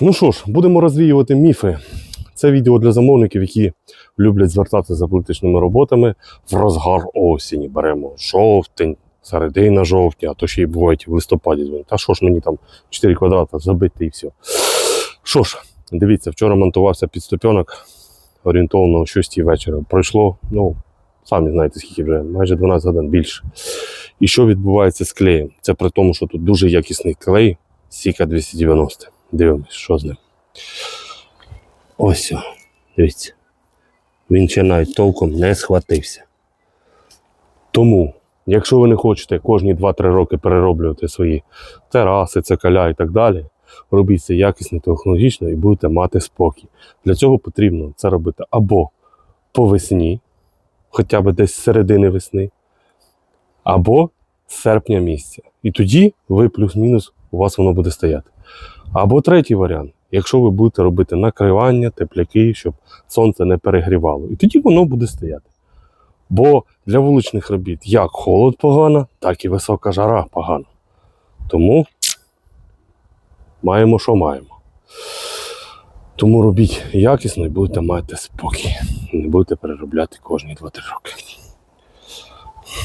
Ну що ж, будемо розвіювати міфи. Це відео для замовників, які люблять звертатися за плитичними роботами в розгар осені. Беремо жовтень, середина жовтня, а то ще й бувають в листопаді. Та що ж мені там 4 квадрата забити і все. Що ж, дивіться, вчора монтувався підступьонок орієнтовно о 6 вечора. Пройшло, ну, самі знаєте, скільки вже, майже 12 годин більше. І що відбувається з клеєм? Це при тому, що тут дуже якісний клей Сіка 290. Дивимось, що з ним. Ось, дивіться. Він ще навіть толком не схватився. Тому, якщо ви не хочете кожні 2-3 роки перероблювати свої тераси, цикаля і так далі, робіть це якісно, технологічно і будете мати спокій. Для цього потрібно це робити або по весні, хоча б десь з середини весни, або з серпня місяця. І тоді ви плюс-мінус у вас воно буде стояти. Або третій варіант, якщо ви будете робити накривання, тепляки, щоб сонце не перегрівало. І тоді воно буде стояти. Бо для вуличних робіт як холод погано, так і висока жара погано. Тому маємо, що маємо. Тому робіть якісно і будете мати спокій. Не будете переробляти кожні 2-3 роки.